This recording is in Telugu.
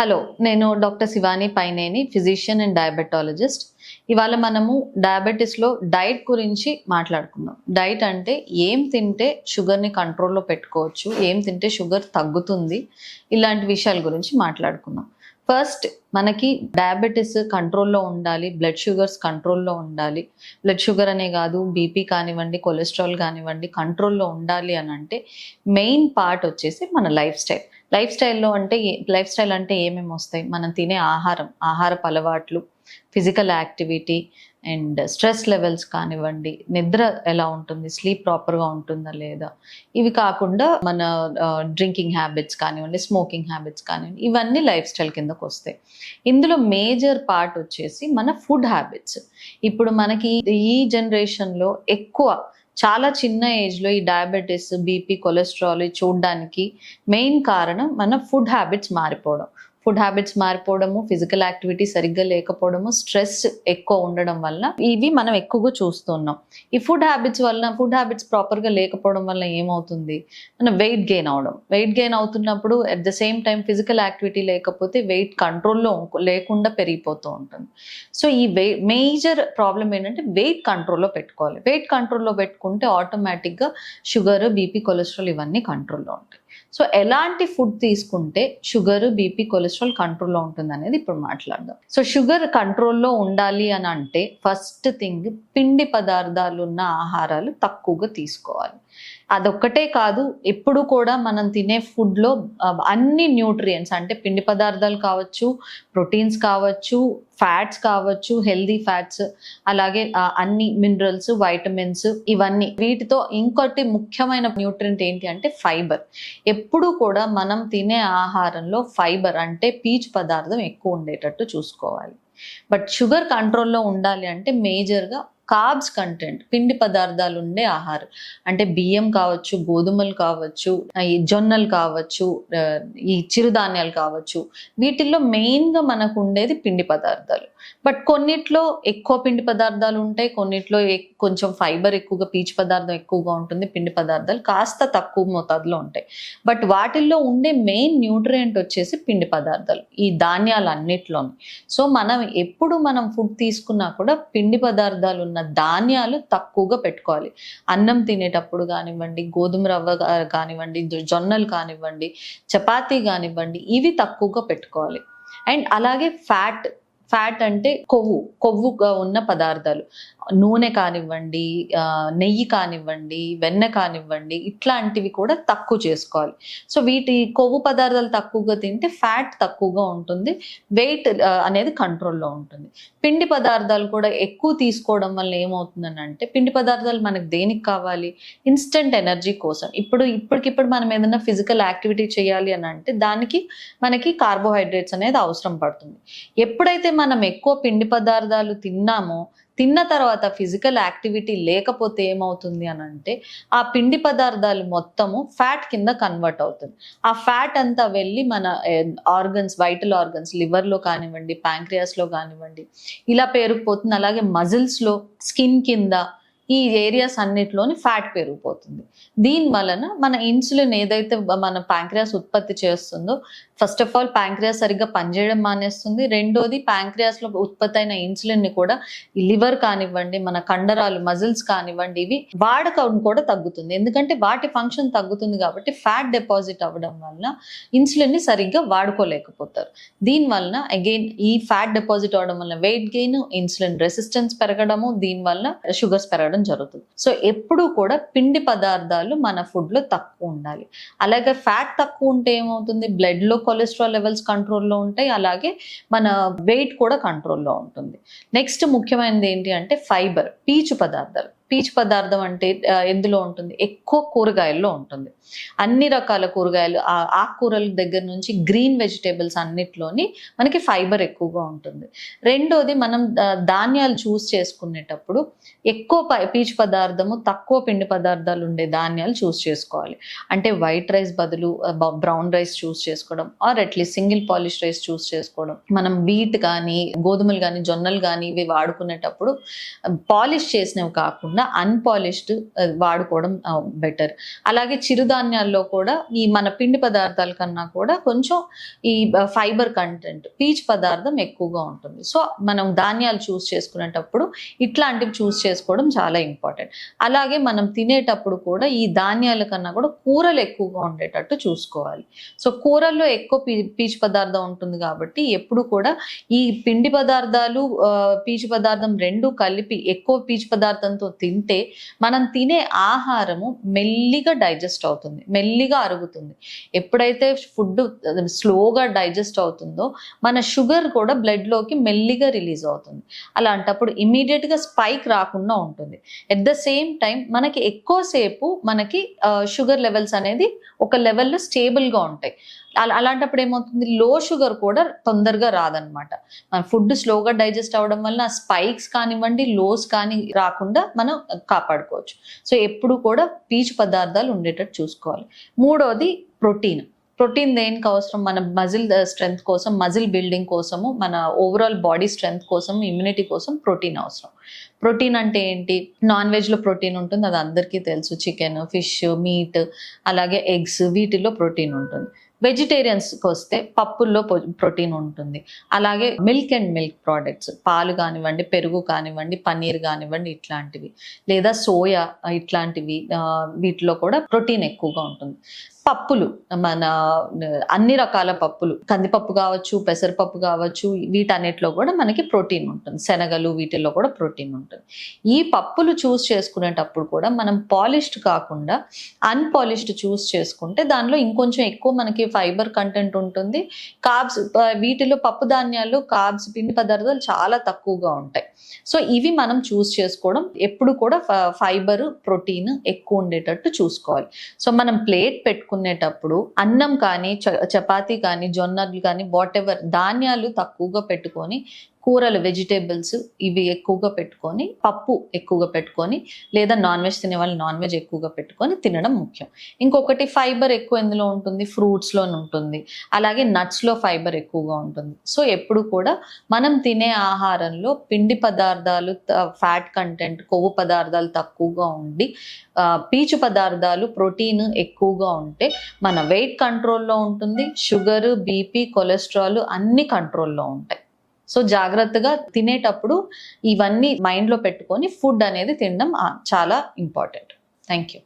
హలో నేను doctor Shivani Paineni physician and diabetologist. ఇవాళ మనము డయాబెటీస్లో డైట్ గురించి మాట్లాడుకుందాం. డైట్ అంటే ఏం తింటే షుగర్ని కంట్రోల్లో పెట్టుకోవచ్చు ఏం తింటే షుగర్ తగ్గుతుంది ఇలాంటి విషయాల గురించి మాట్లాడుకుందాం. ఫస్ట్ మనకి డయాబెటీస్ కంట్రోల్లో ఉండాలి బ్లడ్ షుగర్స్ కంట్రోల్లో ఉండాలి. బ్లడ్ షుగర్ అనే కాదు బీపీ కానివ్వండి కొలెస్ట్రాల్ కానివ్వండి కంట్రోల్లో ఉండాలి అని అంటే మెయిన్ పార్ట్ వచ్చేసి మన లైఫ్ స్టైల్ లైఫ్ స్టైల్లో అంటే లైఫ్ స్టైల్ అంటే ఏమేమి వస్తాయి? మనం తినే ఆహారం ఆహారపు అలవాట్లు physical activity and stress levels కానివ్వండి నిద్ర ఎలా ఉంటుంది స్లీప్ ప్రాపర్గా ఉంటుందా లేదా ఇవి కాకుండా మన డ్రింకింగ్ హ్యాబిట్స్ కానివ్వండి స్మోకింగ్ హ్యాబిట్స్ కానివ్వండి ఇవన్నీ లైఫ్ స్టైల్ కిందకు వస్తాయి. ఇందులో మేజర్ పార్ట్ వచ్చేసి మన ఫుడ్ హ్యాబిట్స్. ఇప్పుడు మనకి ఈ జనరేషన్లో ఎక్కువ చాలా చిన్న ఏజ్లో ఈ డయాబెటీస్ బీపీ కొలెస్ట్రాల్ చూడడానికి మెయిన్ కారణం మన ఫుడ్ హ్యాబిట్స్ మారిపోవడం. ఫుడ్ హ్యాబిట్స్ మారిపోవడము ఫిజికల్ యాక్టివిటీ సరిగ్గా లేకపోవడము స్ట్రెస్ ఎక్కువ ఉండడం వల్ల ఇవి మనం ఎక్కువగా చూస్తున్నాం. ఈ ఫుడ్ హ్యాబిట్స్ వల్ల ఫుడ్ హ్యాబిట్స్ ప్రాపర్గా లేకపోవడం వల్ల ఏమవుతుంది? మన వెయిట్ గెయిన్ అవడం. వెయిట్ గెయిన్ అవుతున్నప్పుడు at the same time physical activity లేకపోతే వెయిట్ కంట్రోల్లో లేకుండా పెరిగిపోతూ ఉంటుంది. సో ఈ వెయిట్ మేజర్ ప్రాబ్లం ఏంటంటే వెయిట్ కంట్రోల్లో పెట్టుకోవాలి. వెయిట్ కంట్రోల్లో పెట్టుకుంటే ఆటోమేటిక్గా షుగర్ బీపీ కొలెస్ట్రాల్ ఇవన్నీ కంట్రోల్లో ఉంటాయి. సో ఎలాంటి ఫుడ్ తీసుకుంటే షుగర్ బీపీ కొలెస్ట్రాల్ కంట్రోల్లో ఉంటుంది అనేది ఇప్పుడు మాట్లాడదాం. సో షుగర్ కంట్రోల్లో ఉండాలి అని అంటే ఫస్ట్ థింగ్ పిండి పదార్థాలు ఉన్న ఆహారాలు తక్కువగా తీసుకోవాలి. అదొక్కటే కాదు ఎప్పుడు కూడా మనం తినే ఫుడ్లో అన్ని న్యూట్రియంట్స్ అంటే పిండి పదార్థాలు కావచ్చు ప్రోటీన్స్ కావచ్చు ఫ్యాట్స్ కావచ్చు హెల్దీ ఫ్యాట్స్ అలాగే అన్ని మినరల్స్ వైటమిన్స్ ఇవన్నీ. వీటితో ఇంకొకటి ముఖ్యమైన న్యూట్రియంట్ ఏంటి అంటే ఫైబర్. ఎప్పుడు కూడా మనం తినే ఆహారంలో ఫైబర్ అంటే పీచు పదార్థం ఎక్కువ ఉండేటట్టు చూసుకోవాలి. బట్ షుగర్ కంట్రోల్లో ఉండాలి అంటే మేజర్గా కార్బ్స్ కంటెంట్ పిండి పదార్థాలు ఉండే ఆహారం. అంటే బియ్యం కావచ్చు గోధుమలు కావచ్చు ఈ జొన్నలు కావచ్చు ఈ చిరుధాన్యాలు కావచ్చు. వీటిల్లో మెయిన్గా మనకు ఉండేది పిండి పదార్థాలు. బట్ కొన్నిట్లో ఎక్కువ పిండి పదార్థాలు ఉంటాయి కొన్నిట్లో కొంచెం ఫైబర్ ఎక్కువగా పీచు పదార్థం ఎక్కువగా ఉంటుంది పిండి పదార్థాలు కాస్త తక్కువ మోతాదులో ఉంటాయి. బట్ వాటిల్లో ఉండే మెయిన్ న్యూట్రియంట్ వచ్చేసి పిండి పదార్థాలు ఈ ధాన్యాలు అన్నిట్లోని. సో మనం ఎప్పుడు మనం ఫుడ్ తీసుకున్నా కూడా పిండి పదార్థాలు ఉన్న ధాన్యాలు తక్కువగా పెట్టుకోవాలి. అన్నం తినేటప్పుడు కానివ్వండి గోధుమ రవ్వ కానివ్వండి జొన్నలు కానివ్వండి చపాతీ కానివ్వండి ఇవి తక్కువగా పెట్టుకోవాలి. అండ్ అలాగే ఫ్యాట్ ఫ్యాట్ అంటే కొవ్వు కొవ్వుగా ఉన్న పదార్థాలు. నూనె కానివ్వండి నెయ్యి కానివ్వండి వెన్న కానివ్వండి ఇట్లాంటివి కూడా తక్కువ చేసుకోవాలి. సో వీటి కొవ్వు పదార్థాలు తక్కువగా తింటే ఫ్యాట్ తక్కువగా ఉంటుంది వెయిట్ అనేది కంట్రోల్లో ఉంటుంది. పిండి పదార్థాలు కూడా ఎక్కువ తీసుకోవడం వల్ల ఏమవుతుందని అంటే పిండి పదార్థాలు మనకు దేనికి కావాలి? ఇన్స్టెంట్ ఎనర్జీ కోసం. ఇప్పుడు ఇప్పటికిప్పుడు మనం ఏదైనా ఫిజికల్ యాక్టివిటీ చేయాలి అని అంటే దానికి మనకి కార్బోహైడ్రేట్స్ అనేది అవసరం పడుతుంది. ఎప్పుడైతే మనం ఎక్కువ పిండి పదార్థాలు తిన్నామో తిన్న తర్వాత ఫిజికల్ యాక్టివిటీ లేకపోతే ఏమవుతుంది అని అంటే ఆ పిండి పదార్థాలు మొత్తము ఫ్యాట్ కింద కన్వర్ట్ అవుతుంది. ఆ ఫ్యాట్ అంతా వెళ్ళి మన ఆర్గన్స్ వైటల్ ఆర్గన్స్ లివర్లో కానివ్వండి ప్యాంక్రియాస్లో కానివ్వండి ఇలా పేరుకుపోతుంది. అలాగే మజిల్స్లో స్కిన్ కింద ఈ ఏరియాస్ అన్నిటిలోని ఫ్యాట్ పెరిగిపోతుంది. దీని వలన మన ఇన్సులిన్ ఏదైతే మన ప్యాంక్రియాస్ ఉత్పత్తి చేస్తుందో ఫస్ట్ ఆఫ్ ఆల్ ప్యాంక్రియాస్ సరిగ్గా పనిచేయడం మానేస్తుంది. రెండోది ప్యాంక్రియాస్లో ఉత్పత్తి అయిన ఇన్సులిన్ని కూడా లివర్ కానివ్వండి మన కండరాలు మజిల్స్ కానివ్వండి ఇవి వాడకం కూడా తగ్గుతుంది. ఎందుకంటే వాటి ఫంక్షన్ తగ్గుతుంది కాబట్టి ఫ్యాట్ డిపాజిట్ అవ్వడం వలన ఇన్సులిన్ని సరిగ్గా వాడుకోలేకపోతారు. దీని వలన అగైన్ ఈ ఫ్యాట్ డిపాజిట్ అవడం వల్ల వెయిట్ గెయిన్ ఇన్సులిన్ రెసిస్టెన్స్ పెరగడము దీని వల్ల షుగర్స్ పెరగడం జరుగుతుంది. సో ఎప్పుడు కూడా పిండి పదార్థాలు మన ఫుడ్లో తక్కువ ఉండాలి. అలాగే ఫ్యాట్ తక్కువ ఉంటే ఏమవుతుంది? బ్లడ్లో కొలెస్ట్రాల్ లెవెల్స్ కంట్రోల్లో ఉంటాయి. అలాగే మన వెయిట్ కూడా కంట్రోల్లో ఉంటుంది. నెక్స్ట్ ముఖ్యమైనది ఏంటి అంటే ఫైబర్ పీచు పదార్థాలు. పీచు పదార్థం అంటే ఎందులో ఉంటుంది? ఎక్కువ కూరగాయల్లో ఉంటుంది. అన్ని రకాల కూరగాయలు ఆ ఆకుకూరల దగ్గర నుంచి గ్రీన్ వెజిటేబుల్స్ అన్నిట్లోని మనకి ఫైబర్ ఎక్కువగా ఉంటుంది. రెండోది మనం ధాన్యాలు చూస్ చేసుకునేటప్పుడు ఎక్కువ పీచు పదార్థము తక్కువ పిండి పదార్థాలు ఉండే ధాన్యాలు చూస్ చేసుకోవాలి. అంటే వైట్ రైస్ బదులు బ్రౌన్ రైస్ చూస్ చేసుకోవడం or at least single polish rice choose చేసుకోవడం. మనం వీట్ కానీ గోధుమలు కానీ జొన్నలు కానీ ఇవి వాడుకునేటప్పుడు పాలిష్ చేసినవి కాకుండా కాకుండా అన్పాలిష్డ్ వాడుకోవడం బెటర్ అలాగే చిరుధాన్యాల్లో కూడా ఈ మన పిండి పదార్థాల కన్నా కూడా కొంచెం ఈ ఫైబర్ కంటెంట్ పీచ్ పదార్థం ఎక్కువగా ఉంటుంది. సో మనం ధాన్యాలు చూస్ చేసుకునేటప్పుడు ఇట్లాంటివి చూస్ చేసుకోవడం చాలా ఇంపార్టెంట్ అలాగే మనం తినేటప్పుడు కూడా ఈ ధాన్యాల కన్నా కూడా కూరలు ఎక్కువగా ఉండేటట్టు చూసుకోవాలి. సో కూరల్లో ఎక్కువ పీచు పదార్థం ఉంటుంది కాబట్టి ఎప్పుడు కూడా ఈ పిండి పదార్థాలు పీచు పదార్థం రెండు కలిపి ఎక్కువ పీచు పదార్థంతో తింటే మనం తినే ఆహారము మెల్లిగా డైజెస్ట్ అవుతుంది మెల్లిగా అరుగుతుంది. ఎప్పుడైతే ఫుడ్ స్లోగా డైజెస్ట్ అవుతుందో మన షుగర్ కూడా బ్లడ్లోకి మెల్లిగా రిలీజ్ అవుతుంది. అలాంటప్పుడు ఇమీడియట్గా స్పైక్ రాకుండా ఉంటుంది. ఎట్ ద సేమ్ టైం మనకి ఎక్కువసేపు మనకి షుగర్ లెవెల్స్ అనేది ఒక లెవెల్లో స్టేబుల్గా ఉంటాయి. అలాంటప్పుడు ఏమవుతుంది? లో షుగర్ కూడా తొందరగా రాదనమాట. మన ఫుడ్ స్లోగా డైజెస్ట్ అవ్వడం వల్ల స్పైక్స్ కానివ్వండి లోస్ కానీ రాకుండా మనం కాపాడుకోవచ్చు. సో ఎప్పుడు కూడా పీచు పదార్థాలు ఉండేటట్టు చూసుకోవాలి. మూడోది ప్రోటీన్. ప్రోటీన్ దేనికి అవసరం? మన మజిల్ స్ట్రెంగ్త్ కోసం మజిల్ బిల్డింగ్ కోసము మన ఓవరాల్ బాడీ స్ట్రెంగ్త్ కోసం ఇమ్యూనిటీ కోసం ప్రోటీన్ అవసరం. ప్రోటీన్ అంటే ఏంటి? నాన్ వెజ్లో ప్రోటీన్ ఉంటుంది అది అందరికీ తెలుసు. చికెన్ ఫిష్ మీట్ అలాగే ఎగ్స్ వీటిలో ప్రోటీన్ ఉంటుంది. వెజిటేరియన్స్కి వస్తే పప్పుల్లో ప్రోటీన్ ఉంటుంది. అలాగే మిల్క్ అండ్ మిల్క్ ప్రోడక్ట్స్ పాలు కానివ్వండి పెరుగు కానివ్వండి పన్నీర్ కానివ్వండి ఇట్లాంటివి. లేదా సోయా ఇట్లాంటివి వీటిలో కూడా ప్రోటీన్ ఎక్కువగా ఉంటుంది. పప్పులు మన అన్ని రకాల పప్పులు. కందిపప్పు కావచ్చు పెసరపప్పు కావచ్చు వీటన్నిటిలో కూడా మనకి ప్రోటీన్ ఉంటుంది. శనగలు వీటిల్లో కూడా ప్రోటీన్ ఉంటుంది. ఈ పప్పులు చూస్ చేసుకునేటప్పుడు కూడా మనం పాలిష్డ్ కాకుండా అన్పాలిష్డ్ చూస్ చేసుకుంటే దానిలో ఇంకొంచెం ఎక్కువ మనకి ఫైబర్ కంటెంట్ ఉంటుంది. కార్బ్స్ వీటిలో పప్పు ధాన్యాలు కార్బ్స్ పిండి పదార్థాలు చాలా తక్కువగా ఉంటాయి. సో ఇవి మనం చూస్ చేసుకోవడం ఎప్పుడు కూడా ఫైబర్ ప్రోటీన్ ఎక్కువ ఉండేటట్టు చూసుకోవాలి. సో మనం ప్లేట్ పెట్టుకునేటప్పుడు అన్నం కానీ చ- చపాతీ కానీ జొన్నలు కానీ వాట్ ఎవర్ ధాన్యాలు తక్కువగా పెట్టుకొని కూరలు వెజిటేబుల్స్ ఇవి ఎక్కువగా పెట్టుకొని పప్పు ఎక్కువగా పెట్టుకొని లేదా నాన్ వెజ్ తినే వాళ్ళు నాన్ వెజ్ ఎక్కువగా పెట్టుకొని తినడం ముఖ్యం. ఇంకొకటి ఫైబర్ ఎక్కువ ఎందులో ఉంటుంది? ఫ్రూట్స్లో ఉంటుంది. అలాగే నట్స్లో ఫైబర్ ఎక్కువగా ఉంటుంది. సో ఎప్పుడు కూడా మనం తినే ఆహారంలో పిండి పదార్థాలు ఫ్యాట్ కంటెంట్ కొవ్వు పదార్థాలు తక్కువగా ఉండి పీచు పదార్థాలు ప్రోటీన్ ఎక్కువగా ఉంటే మన వెయిట్ కంట్రోల్లో ఉంటుంది షుగర్ బీపీ కొలెస్ట్రాల్ అన్ని కంట్రోల్లో ఉంటాయి. సో జాగ్రత్తగా తినేటప్పుడు ఇవన్నీ మైండ్లో పెట్టుకొని ఫుడ్ అనేది తినడం చాలా ఇంపార్టెంట్ థ్యాంక్ యూ